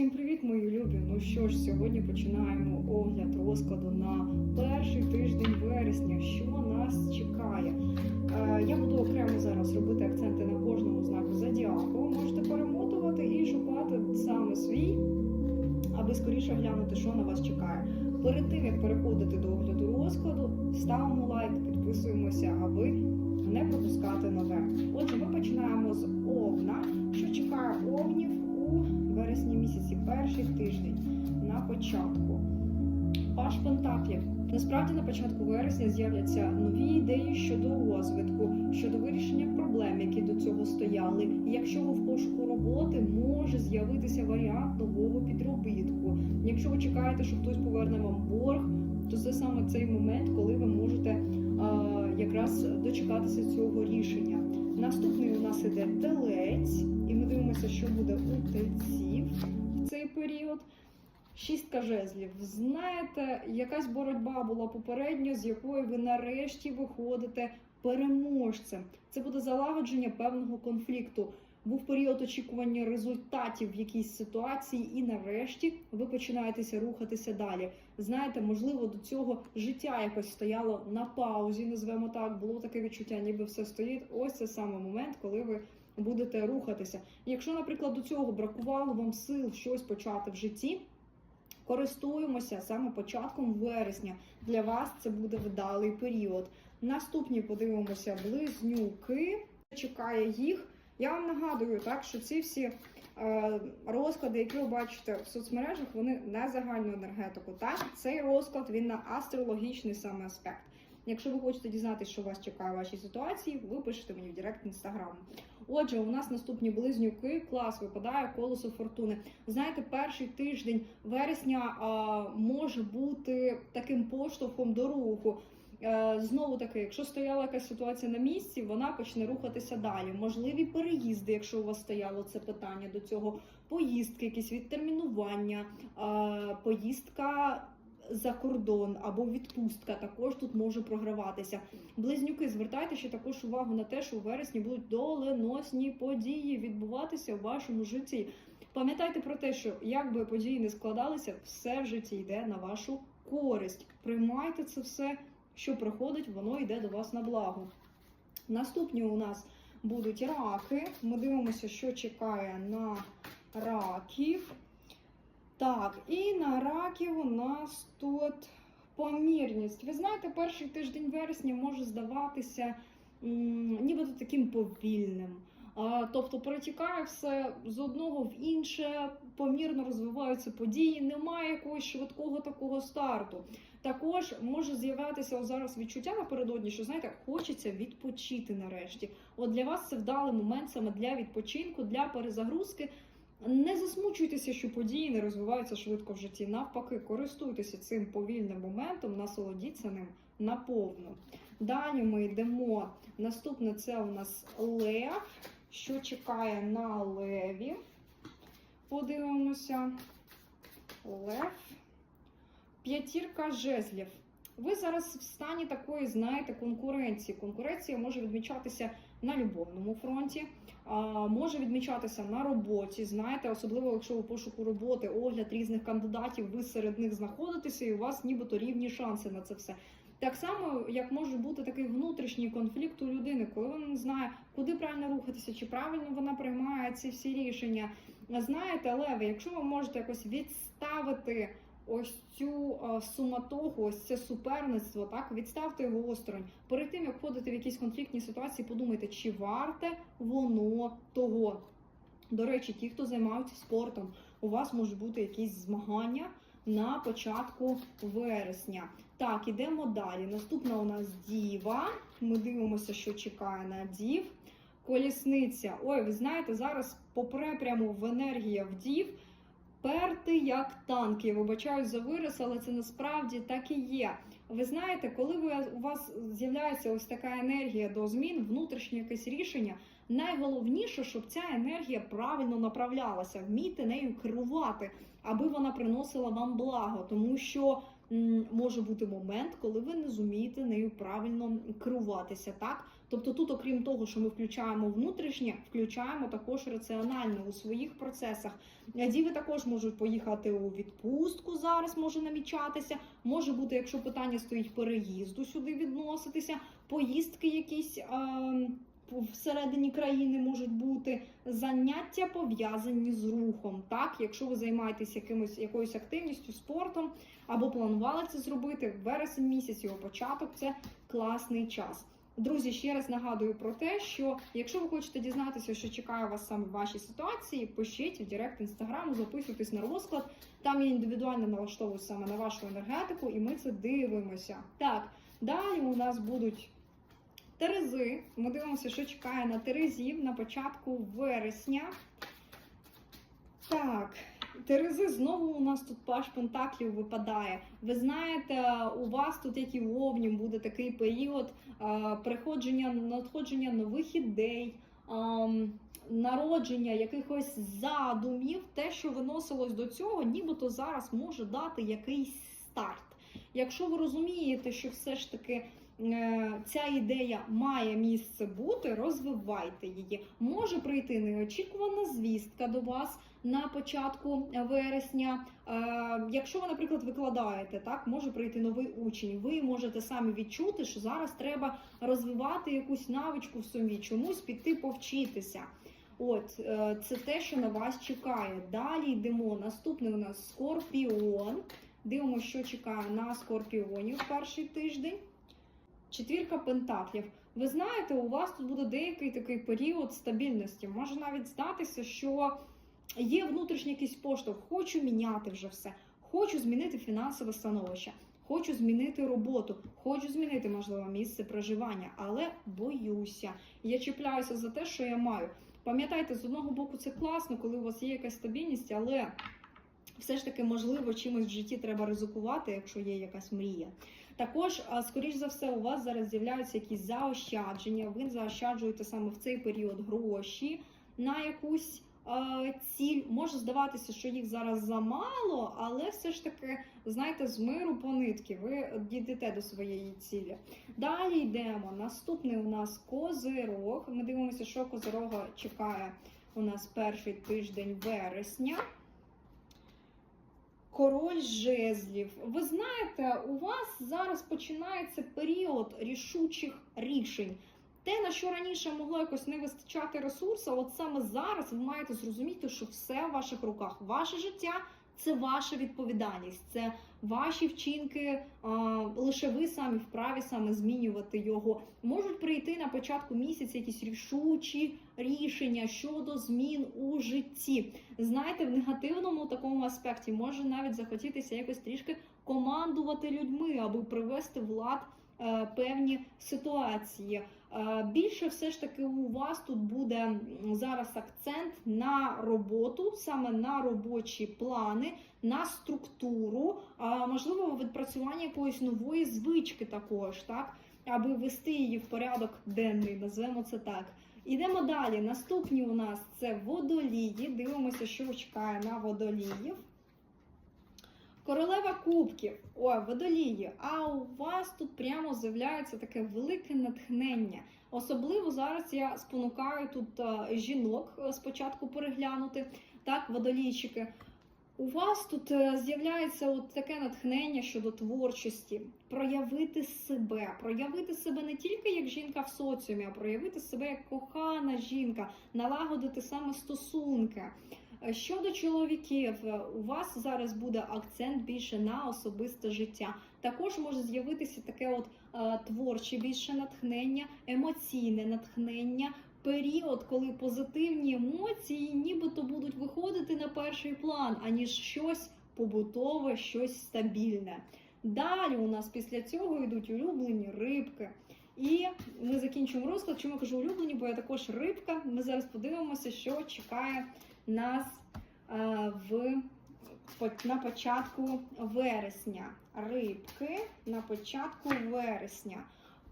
Всім привіт, мої любі! Ну що ж, сьогодні починаємо огляд розкладу на перший тиждень вересня. Що нас чекає? Е, я буду окремо зараз робити акценти на кожному знаку зодіаку. Можете перемотувати і шукати саме свій, аби скоріше глянути, що на вас чекає. Перед тим як переходити до огляду розкладу, ставимо лайк, підписуємося, аби не пропускати нове. Отже, ми починаємо з овна. Що чекає овнів у вересні місяці, перший тиждень на початку. Паш Пентаклів. Насправді на початку вересня з'являться нові ідеї щодо розвитку, щодо вирішення проблем, які до цього стояли. Якщо ви в пошуку роботи, може з'явитися варіант нового підробітку. Якщо ви чекаєте, що хтось поверне вам борг, то це саме цей момент, коли ви можете якраз дочекатися цього рішення. Наступний у нас іде телець, і ми дивимося, що буде у тельців в цей період. Шістка жезлів. Знаєте, якась боротьба була попередньо, з якої ви нарешті виходите переможцем. Це буде залагодження певного конфлікту. Був період очікування результатів в якійсь ситуації, і нарешті ви починаєтеся рухатися далі. Знаєте, можливо, до цього життя якось стояло на паузі, назвемо так. Було таке відчуття, ніби все стоїть. Ось це саме момент, коли ви будете рухатися. Якщо, наприклад, до цього бракувало вам сил щось почати в житті. Користуємося саме початком вересня. Для вас це буде вдалий період. Наступні подивимося близнюки. Чекає їх. Я вам нагадую, так що ці всі е, розклади, які ви бачите в соцмережах, вони на загальну енергетику. Так, цей розклад він на астрологічний саме аспект. Якщо ви хочете дізнатися, що вас чекає в вашій ситуації, ви пишете мені в директ інстаграму. Отже, у нас наступні близнюки, клас випадає колесо фортуни. Знаєте, перший тиждень вересня а, може бути таким поштовхом до руху. Е, Знову таки, якщо стояла якась ситуація на місці, вона почне рухатися далі. Можливі переїзди, якщо у вас стояло це питання до цього, поїздки, якісь відтермінування, е, поїздка за кордон або відпустка також тут може програватися. Близнюки, звертайте ще також увагу на те, що у вересні будуть доленосні події відбуватися в вашому житті. Пам'ятайте про те, що як би події не складалися, все в житті йде на вашу користь. Приймайте це все, що приходить, воно йде до вас на благо. Наступні у нас будуть раки. Ми дивимося, що чекає на раків. Так, і на раків у нас тут помірність. Ви знаєте, перший тиждень вересня може здаватися нібито таким повільним. Тобто протікає все з одного в інше, помірно розвиваються події, немає якогось швидкого такого старту. Також може з'являтися зараз відчуття напередодні, що знаєте, хочеться відпочити нарешті. От для вас це вдалий момент саме для відпочинку, для перезагрузки. Не засмучуйтеся, що події не розвиваються швидко в житті. Навпаки, користуйтеся цим повільним моментом, насолодіться ним наповну. Далі ми йдемо. Наступне це у нас лев. Що чекає на леві? Подивимося. Лев. П'ятірка жезлів. Ви зараз в стані такої, знаєте, конкуренції. Конкуренція може відмічатися на любовному фронті, може відмічатися на роботі. Знаєте, особливо якщо ви пошуку роботи, огляд різних кандидатів, ви серед них знаходитеся, і у вас нібито рівні шанси на це все. Так само, як може бути такий внутрішній конфлікт у людини, коли вона не знає, куди правильно рухатися, чи правильно вона приймає ці всі рішення. Знаєте, Леви, якщо ви можете якось відставити ось цю а, суматоху, ось це суперництво, так відставте його осторонь. Перед тим як входити в якісь конфліктні ситуації, подумайте, чи варте воно того. До речі, ті, хто займаються спортом, у вас можуть бути якісь змагання на початку вересня. Так, ідемо далі. Наступна у нас діва. Ми дивимося, що чекає на дів. Колісниця. Ой, ви знаєте, зараз попре прямо в енергія в дів. Перти як танки. Я вибачаюсь за вираз, але це насправді так і є. Ви знаєте, коли ви, у вас з'являється ось така енергія до змін, внутрішнє якесь рішення, найголовніше, щоб ця енергія правильно направлялася, вмійте нею керувати, аби вона приносила вам благо, тому що м, може бути момент, коли ви не зумієте нею правильно керуватися. Так Тобто, тут, окрім того, що ми включаємо внутрішнє, включаємо також раціональне у своїх процесах. Е, Діви також можуть поїхати у відпустку зараз, може намічатися. Може бути, якщо питання стоїть переїзду сюди відноситися, поїздки якісь. ем, Всередині країни можуть бути заняття пов'язані з рухом. Так, якщо ви займаєтесь якимось якоюсь активністю, спортом або планували це зробити вересень місяць, його початок це класний час. Друзі, ще раз нагадую про те, що якщо ви хочете дізнатися, що чекає вас саме в вашій ситуації, пишіть в Директ інстаграму, записуйтесь на розклад. Там я індивідуально налаштовую саме на вашу енергетику, і ми це дивимося. Так, далі у нас будуть Терези. Ми дивимося, що чекає на Терезів на початку вересня. Так, Терези знову у нас тут паш Пентаклів випадає. Ви знаєте, у вас тут, як і в Овні, буде такий період е, приходження, надходження нових ідей. ем, Народження якихось задумів, те, що виносилось до цього, нібито зараз може дати якийсь старт. Якщо ви розумієте, що все ж таки ця ідея має місце бути, розвивайте її. Може прийти неочікувана звістка до вас на початку вересня. Е, Якщо ви, наприклад, викладаєте, так може прийти новий учень. Ви можете самі відчути, що зараз треба розвивати якусь навичку в собі, чомусь піти повчитися. От е, це те, що на вас чекає. Далі йдемо. Наступний у нас скорпіон. Дивимося, що чекає на скорпіонів перший тиждень. Четвірка пентаклів. Ви знаєте, у вас тут буде деякий такий період стабільності. Може навіть здатися, що є внутрішній якийсь поштовх. Хочу міняти вже все. Хочу змінити фінансове становище. Хочу змінити роботу, хочу змінити можливо місце проживання, але боюся. Я чіпляюся за те, що я маю. Пам'ятайте, з одного боку, це класно, коли у вас є якась стабільність, але все ж таки, можливо, чимось в житті треба ризикувати, якщо є якась мрія. Також, скоріш за все, у вас зараз з'являються якісь заощадження. Ви заощаджуєте саме в цей період гроші на якусь ціль. Може здаватися, що їх зараз замало, але все ж таки, знаєте, з миру по нитки ви дійдете до своєї цілі. Далі йдемо. Наступний у нас козирог. Ми дивимося, що козирога чекає у нас перший тиждень вересня. Король жезлів. Ви знаєте, у вас зараз починається період рішучих рішень. Те, на що раніше могло якось не вистачати ресурсу, от саме зараз ви маєте зрозуміти, що все в ваших руках. Ваше життя це ваша відповідальність, це ваші вчинки. А, лише ви самі вправі саме змінювати його. Можуть прийти на початку місяця якісь рішучі рішення щодо змін у житті. Знаєте, в негативному такому аспекті може навіть захотітися якось трішки командувати людьми, аби привести в лад е, певні ситуації. Е, Більше все ж таки у вас тут буде зараз акцент на роботу, саме на робочі плани, на структуру, а можливо, відпрацювання якоїсь нової звички також, так, аби ввести її в порядок денний, назвемо це так. Ідемо далі. Наступні у нас це водолії. Дивимося, що чекає на водоліїв. Королева кубків, ой, водолії. А у вас тут прямо з'являється таке велике натхнення. Особливо зараз я спонукаю тут е, жінок е, спочатку переглянути. Так, водолійчики. У вас тут е, з'являється от таке натхнення щодо творчості, проявити себе, проявити себе не тільки як жінка в соціумі, а проявити себе як кохана жінка, налагодити саме стосунки. Щодо чоловіків, е, у вас зараз буде акцент більше на особисте життя. Також може з'явитися таке от е, творче більше натхнення, емоційне натхнення. Період, коли позитивні емоції нібито будуть виходити на перший план, аніж щось побутове, щось стабільне. Далі у нас після цього йдуть улюблені рибки. І ми закінчуємо розклад. Чому я кажу улюблені, бо я також рибка. Ми зараз подивимося, що чекає нас е, в на початку вересня. Рибки на початку вересня.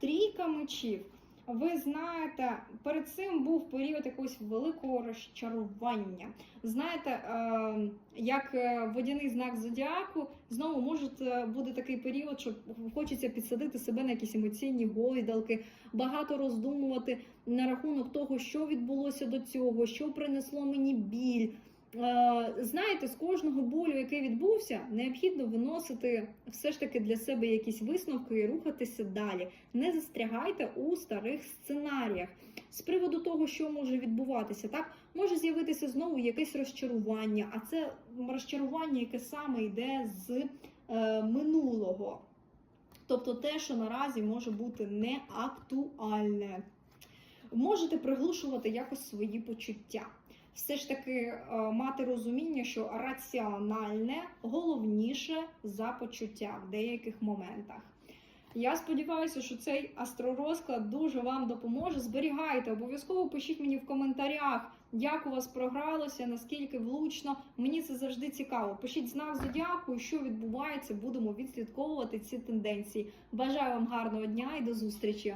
Трійка мечів. Ви знаєте, перед цим був період якогось великого розчарування. Знаєте, е, як е, водяний знак зодіаку, знову може е, буде такий період, що хочеться підсадити себе на якісь емоційні гойдалки, багато роздумувати на рахунок того, що відбулося до цього, що принесло мені біль. Е, Знаєте, з кожного болю, який відбувся, необхідно виносити все ж таки для себе якісь висновки і рухатися далі. Не застрягайте у старих сценаріях. З приводу того, що може відбуватися, так може з'явитися знову якесь розчарування, а це розчарування, яке саме йде з е, минулого. Тобто те, що наразі може бути не актуальне. Можете приглушувати якось свої почуття. Все ж таки е, мати розуміння, що раціональне головніше за почуття в деяких моментах. Я сподіваюся, що цей астророзклад дуже вам допоможе. Зберігайте, обов'язково пишіть мені в коментарях, як у вас програлося, наскільки влучно. Мені це завжди цікаво. Пишіть знак зодіаку, що відбувається. Будемо відслідковувати ці тенденції. Бажаю вам гарного дня і до зустрічі!